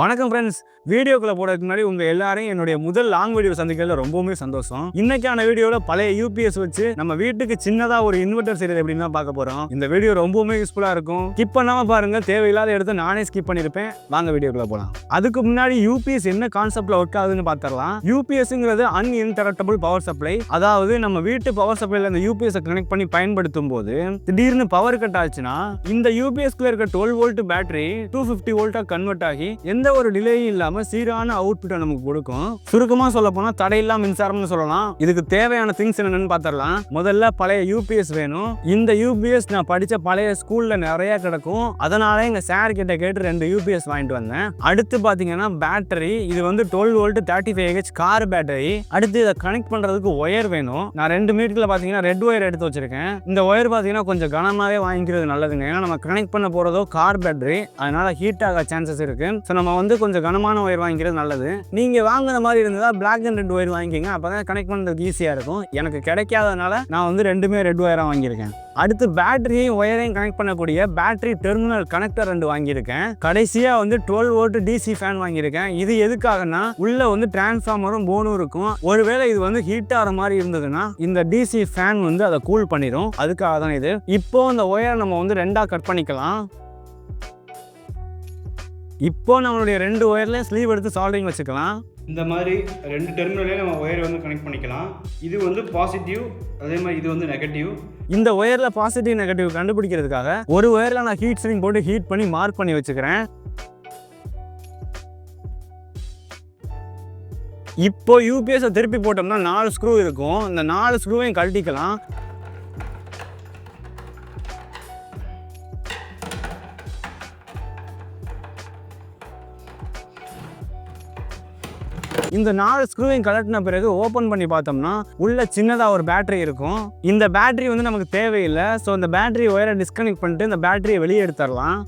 வணக்கம் ஃப்ரெண்ட்ஸ் வீடியோக்குள்ள போகிறதுக்கு முன்னாடி உங்க எல்லாரையும் என்னுடைய முதல் லாங் வீடியோ சந்திக்கிறதுல ரொம்பவுமே சந்தோஷம். இன்னைக்கான வீடியோல பழைய யூபிஎஸ் வச்சு நம்ம வீட்டுக்கு சின்னதா ஒரு இன்வெர்டர் செய்யறது எப்படின்னு தான் பார்க்க போறோம். இந்த வீடியோ ரொம்பவுமே யூஸ்ஃபுல்லா இருக்கும். ஸ்கிப் பண்ணாம பாருங்க. தேவையில்லாத இடத்த நானே ஸ்கிப் பண்ணிருப்பேன் வாங்க வீடியோக்குள்ள போலாம். அதுக்கு முன்னாடி யூபிஎஸ் என்ன கான்செப்ட்ல ஒர்க் ஆகுதுன்னு பார்த்துடலாம். யூபிஎஸ்ங்கிறது அன்இன்டரப்டபிள் பவர் சப்ளை அதாவது நம்ம வீட்டு பவர் சப்ளைல இந்த யூபிஎஸ் கனெக்ட் பண்ணி பயன்படுத்தும் போது திடீர்னு பவர் கட் ஆச்சுன்னா இந்த யூபிஎஸ்க்குள்ள இருக்க twelve volt battery two fifty வோல்ட்டா convert ஆகி எந்த எந்த ஒரு டிலேயும் இல்லாம சீரான அவுட்புட்டை நமக்கு கொடுக்கும். சுருக்கமா சொல்ல போனா தடையில்லா மின்சாரம்னு சொல்லலாம். இதுக்கு தேவையான திங்ஸ் என்னென்னு பார்த்துடலாம் முதல்ல பழைய யூபிஎஸ் வேணும். இந்த யூபிஎஸ் நான் படிச்ச பழைய ஸ்கூல்ல நிறைய கிடக்கும். அதனால எங்க சார் கிட்ட கேட்டு ரெண்டு யூபிஎஸ் வாங்கிட்டு வந்தேன். அடுத்து பாத்தீங்கன்னா பேட்டரி இது வந்து twelve volt thirty five H car battery அடுத்து இதை கனெக்ட் பண்றதுக்கு ஒயர் வேணும். நான் ரெண்டு மீட்டர்ல பாத்தீங்கன்னா ரெட் ஒயர் எடுத்து வச்சிருக்கேன். இந்த ஒயர் பாத்தீங்கன்னா கொஞ்சம் கனமாவே வாங்கிக்கிறது நல்லதுங்க. ஏன்னா நம்ம கனெக்ட் பண்ண போறதோ கார் பேட்டரி அதனால ஹீட் ஆக சான்சஸ் இருக்கு. ஸோ நம்ம வந்து கொஞ்சம் கனமான ஒயர் வாங்கிக்கிறது நல்லது. நீங்கள் வாங்குற மாதிரி இருந்தால் பிளாக் அண்ட் ரெட் ஒயர் வாங்கிக்கிங்க அப்போ தான் கனெக்ட் பண்ணுறதுக்கு ஈஸியாக இருக்கும். எனக்கு கிடைக்காதனால நான் வந்து ரெண்டுமே ரெட் ஒயராக வாங்கியிருக்கேன். அடுத்து பேட்டரியையும் ஒயரையும் கனெக்ட் பண்ணக்கூடிய பேட்டரி டெர்மினல் கனெக்டர் ரெண்டு வாங்கியிருக்கேன். கடைசியாக வந்து டுவெல் வோல்ட் டிசி ஃபேன் வாங்கியிருக்கேன். இது எதுக்காகனா உள்ள வந்து டிரான்ஸ்ஃபார்மரும் போனும் இருக்கும். ஒருவேளை இது வந்து ஹீட் ஆகிற மாதிரி இருந்ததுன்னா இந்த டிசி ஃபேன் வந்து அதை கூல் பண்ணிடும் அதுக்காக தான் இது. இப்போ இந்த ஒயரை நம்ம வந்து ரெண்டாக கட் பண்ணிக்கலாம். இப்போ நம்மளுடைய ரெண்டு ஒயர்ல ஸ்லீவ் எடுத்து சால்டிங் வச்சுக்கலாம். இந்த மாதிரி ரெண்டு டெர்மினலையும் நம்ம ஒயர் வந்து கனெக்ட் பண்ணிக்கலாம். இது வந்து பாசிட்டிவ் அதே மாதிரி இது வந்து நெகட்டிவ் இந்த ஒயர்ல பாசிட்டிவ் நெகட்டிவ் கண்டுபிடிக்கிறதுக்காக ஒரு ஒயர்ல நான் ஹீட் ஸ்ட்ரிங் போட்டு ஹீட் பண்ணி மார்க் பண்ணி வச்சுக்கிறேன். இப்போ யூபிஎஸ் திருப்பி போட்டோம்னா நாலு ஸ்க்ரூ இருக்கும். இந்த நாலு ஸ்க்ரூவையும் கழட்டிக்கலாம். இந்த நாலு ஸ்க்ரூவையும் கலட்டின பிறகு ஓப்பன் பண்ணி பார்த்தோம்னா உள்ள சின்னதாக ஒரு பேட்டரி இருக்கும். இந்த பேட்டரி வந்து நமக்கு தேவையில்லை. ஸோ இந்த பேட்டரி ஒயரை டிஸ்கனெக்ட் பண்ணிட்டு இந்த பேட்டரியை வெளியே எடுத்துடலாம்.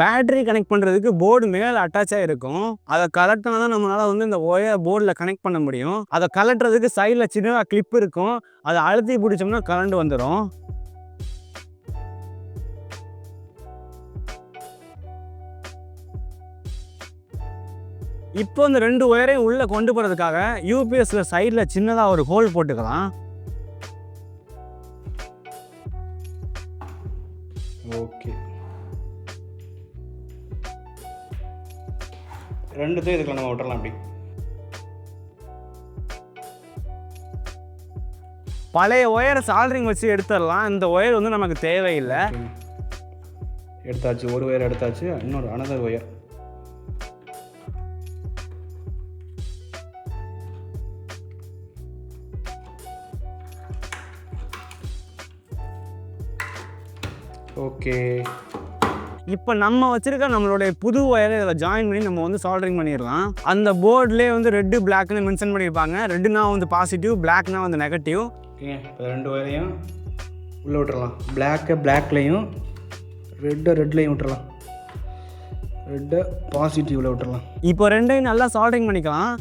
பேட்டரி கனெக்ட் பண்ணுறதுக்கு போர்டு மேலே அட்டாச்சாக இருக்கும். அதை கலட்டினா தான் நம்மளால் வந்து இந்த ஒயர் போர்டில் கனெக்ட் பண்ண முடியும். அதை கலட்டுறதுக்கு சைடில் சின்னதாக கிளிப் இருக்கும். அதை அழுத்தி பிடிச்சோம்னா கரண்ட் வந்துடும் இப்போ இந்த ரெண்டு ஒயரையும் உள்ளே கொண்டு போகிறதுக்காக யூபிஎஸ்ல சைடில் சின்னதாக ஒரு ஹோல் போட்டுக்கலாம். ஓகே ரெண்டுத்தையும் இதுக்குள்ள நம்ம விட்டுறலாம் அப்படி பழைய ஒயரை சால்ட்ரிங் வச்சு எடுத்துடலாம். இந்த ஒயர் வந்து நமக்கு தேவையில்லை. எடுத்தாச்சு. ஒரு ஒயர் எடுத்தாச்சு. இன்னொரு அனதர் ஒயர். ஓகே. இப்போ நம்ம வச்சிருக்க நம்மளுடைய புது ஒயரை இதில் ஜாயின் பண்ணி நம்ம வந்து சால்டரிங் பண்ணிடலாம். அந்த போர்ட்லேயே வந்து ரெட்டு பிளாக்னு மென்ஷன் பண்ணியிருப்பாங்க. ரெட்டுனா வந்து பாசிட்டிவ் பிளாக்னா வந்து நெகட்டிவ் ஓகே இப்போ ரெண்டு ஒயரையும் உள்ளே விட்டுறலாம். பிளாக்கை பிளாக்லேயும் ரெட்டை ரெட்லேயும் விட்டுறலாம். ரெட்டை பாசிட்டிவில் விட்டுறலாம். இப்போ ரெண்டையும் நல்லா சால்டரிங் பண்ணிக்கலாம்.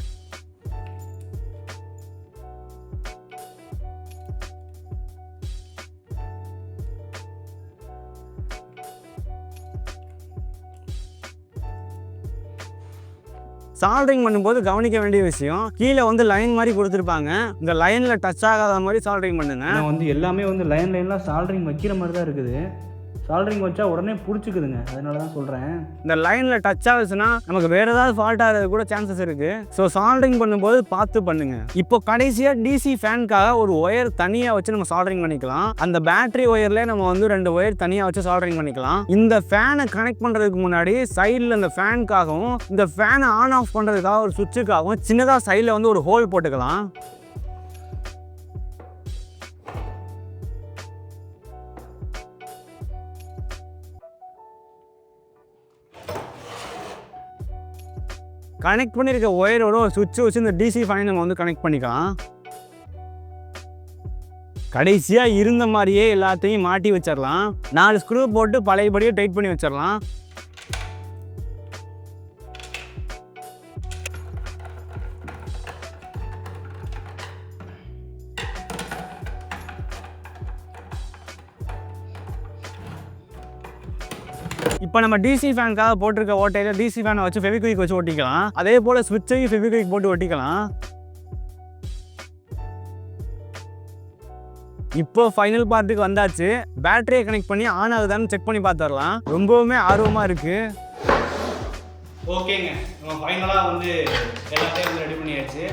சால்டரிங் பண்ணும்போது கவனிக்க வேண்டிய விஷயம் கீழே வந்து லைன் மாதிரி கொடுத்துருப்பாங்க. இந்த லைனில் டச் ஆகாத மாதிரி சால்டரிங் பண்ணுங்க. நான் வந்து எல்லாமே வந்து லைன் லைன்லாம் சால்ட்ரிங் வைக்கிற மாதிரி தான் இருக்குது. சால்ட்ரிங் வச்சா உடனே பிடிச்சிக்குதுங்க. அதனால தான் சொல்கிறேன் இந்த லைனில் டச் ஆகுச்சுன்னா நமக்கு வேறு ஏதாவது ஃபால்ட் ஆகிறது கூட சான்சஸ் இருக்குது ஸோ சால்டரிங் பண்ணும்போது பார்த்து பண்ணுங்க. இப்போ கடைசியாக டிசி ஃபேனுக்காக ஒரு ஒயர் தனியாக வச்சு நம்ம சால்டரிங் பண்ணிக்கலாம். அந்த பேட்டரி ஒயர்லேயே நம்ம வந்து ரெண்டு ஒயர் தனியாக வச்சு சால்டரிங் பண்ணிக்கலாம். இந்த ஃபேனை கனெக்ட் பண்ணுறதுக்கு முன்னாடி சைடில் இந்த ஃபேனுக்காகவும் இந்த ஃபேனை ஆன் ஆஃப் பண்ணுறதுக்காக ஒரு சுவிட்சுக்காகவும் சின்னதாக சைடில் வந்து ஒரு ஹோல் போட்டுக்கலாம். கனெக்ட் பண்ணியிருக்க ஒயரோட ஒரு சுவிட்ச் வச்சு இந்த டிசி ஃபைன் நம்ம வந்து கனெக்ட் பண்ணிக்கலாம். கடைசியாக இருந்த மாதிரியே எல்லாத்தையும் மாட்டி வச்சிடலாம் நாலு ஸ்க்ரூ போட்டு பழையபடியே டைட் பண்ணி வச்சிடலாம் இப்போ நம்ம டிசி ஃபேனுக்காக போட்டிருக்க ஓட்டையில டிசி ஃபேனை வச்சு ஃபெவிக்விக் வச்சு ஓட்டிக்கலாம் அதே போல் ஸ்விட்சையும் ஃபெவிக்விக் போட்டு ஒட்டிக்கலாம். இப்போ ஃபைனல் பார்ட்டுக்கு வந்தாச்சு. பேட்டரியை கனெக்ட் பண்ணி ஆன் ஆகுதான்னு செக் பண்ணி பார்த்துடலாம். ரொம்பவுமே ஆர்வமாக இருக்குது ஓகேங்க. நம்ம ஃபைனலாக வந்து எல்லாத்தையும் வந்து ரெடி பண்ணியாச்சு.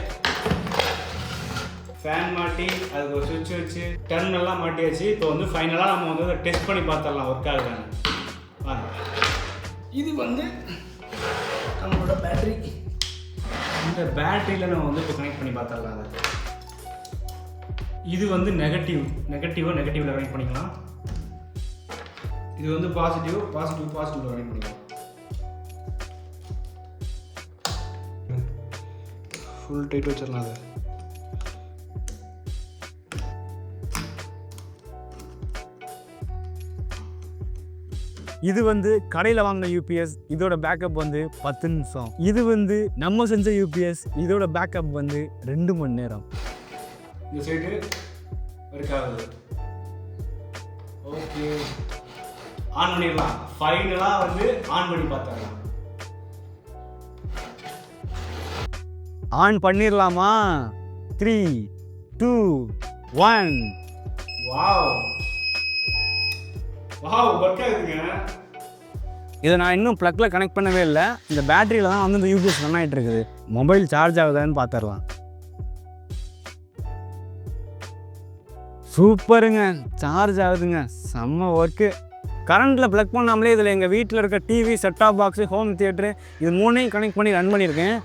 ஃபேன் மாட்டி அதுக்கு ஒரு சுவிட்ச் வச்சு டர்ன் எல்லாம் மாட்டியாச்சு. இப்போ வந்து ஃபைனலாக நம்ம வந்து டெஸ்ட் பண்ணி பார்த்துடலாம் ஒர்க் ஆகுதான்னு. வாங்க. இது வந்து நம்மளோட பேட்டரி இந்த பேட்டரியில் நம்ம வந்து இப்போ கனெக்ட் பண்ணி பார்த்துடலாம் அதை. இது வந்து நெகட்டிவ் நெகட்டிவாக நெகட்டிவில் கனெக்ட் பண்ணிக்கலாம். இது வந்து பாசிட்டிவ் பாசிட்டிவ் பாசிட்டிவ் கனெக்ட் பண்ணிக்கலாம். ஃபுல் டைட் வச்சிடலாம் அதை. இது வந்து கடையில் வாங்கின யூபிஎஸ் இதோட பேக்கப் வந்து பத்து நிமிஷம். இது வந்து நம்ம செஞ்ச யூபிஎஸ் இதோட பேக்கப் வந்து ரெண்டு மணி நேரம். இந்த சைடு ஒர்க் ஆகுது ஓகே ஆன் பண்ணிடலாம் ஃபைனலாக வந்து ஆன் பண்ணி பார்த்துடலாம். ஆன் பண்ணிடலாமா? த்ரீ டூ ஒன் வாவ் இதை நான் இன்னும் ப்ளக்கில் கனெக்ட் பண்ணவே இல்லை. இந்த பேட்டரியில் தான் வந்து இந்த யூபிஎஸ் ரன் ஆகிட்டு இருக்குது மொபைல் சார்ஜ் ஆகுதான்னு பார்த்துடலாம் சூப்பருங்க சார்ஜ் ஆகுதுங்க. செம்ம ஒர்க்கு கரண்ட்டில் ப்ளக் பண்ணாமலே இதில் எங்கள் வீட்டில் இருக்க TV set top box home theatre இது மூணையும் கனெக்ட் பண்ணி ரன் பண்ணியிருக்கேன்.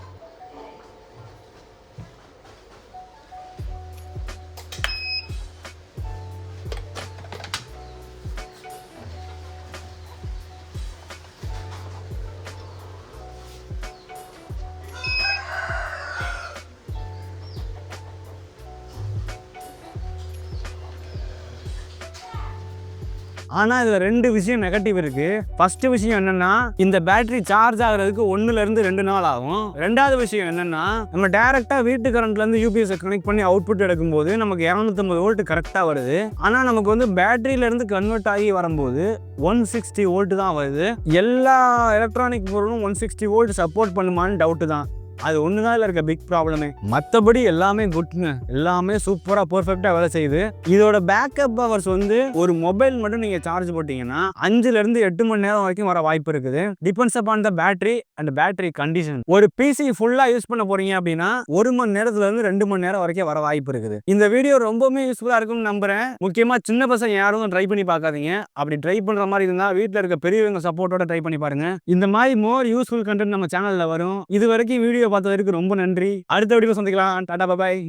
ஆனால் இதில் ரெண்டு விஷயம் நெகட்டிவ் இருக்குது ஃபஸ்ட்டு விஷயம் என்னென்னா இந்த பேட்டரி சார்ஜ் ஆகிறதுக்கு ஒன்றுலேருந்து ரெண்டு நாள் ஆகும். ரெண்டாவது விஷயம் என்னென்னா நம்ம டேரெக்டாக வீட்டு கரண்ட்லேருந்து யூபிஎஸ்ஸை கனெக்ட் பண்ணி அவுட்புட் எடுக்கும்போது நமக்கு இரநூத்தம்பது வோல்ட் கரெக்டாக வருது. ஆனால் நமக்கு வந்து பேட்டரியிலேருந்து கன்வெர்ட் ஆகி வரும்போது ஒன் சிக்ஸ்டி வோல்ட் தான் வருது. எல்லா எலக்ட்ரானிக் பொருளும் ஒன் சிக்ஸ்டி வோல்ட் சப்போர்ட் பண்ணுமான்னு டவுட்டு தான். அது ஒன்று தான் இருக்க பிக் ப்ராப்ளமே மற்றபடி எல்லாமே குட்ங்க எல்லாமே சூப்பராக பர்ஃபெக்டாக வேலை செய்யுது. இதோட பேக்கப் பவர்ஸ் வந்து ஒரு மொபைல் மட்டும் நீங்கள் சார்ஜ் போட்டிங்கன்னா அஞ்சுலேருந்து எட்டு மணி நேரம் வரைக்கும் வர வாய்ப்பு இருக்குது. Depends upon the battery and battery condition ஒரு பிசி ஃபுல்லாக யூஸ் பண்ண போகிறீங்க அப்படின்னா ஒரு மணி நேரத்துலேருந்து ரெண்டு மணி நேரம் வரைக்கும் வர வாய்ப்பு இருக்குது. இந்த வீடியோ ரொம்பவுமே யூஸ்ஃபுல்லாக இருக்கும்னு நம்புகிறேன் முக்கியமாக சின்ன பசங்க யாரும் ட்ரை பண்ணி பார்க்காதீங்க. அப்படி ட்ரை பண்ணுற மாதிரி இருந்தால் வீட்டில் இருக்க பெரியவங்க சப்போர்ட்டோட ட்ரை பண்ணி பாருங்கள் இந்த மாதிரி மோர் யூஸ்ஃபுல் கண்டென்ட் நம்ம சேனலில் வரும். இது வரைக்கும் வீடியோ பார்த்ததற்கு ரொம்ப நன்றி. அடுத்த வீடியோ சந்திக்கலாம். டாடா பாய்.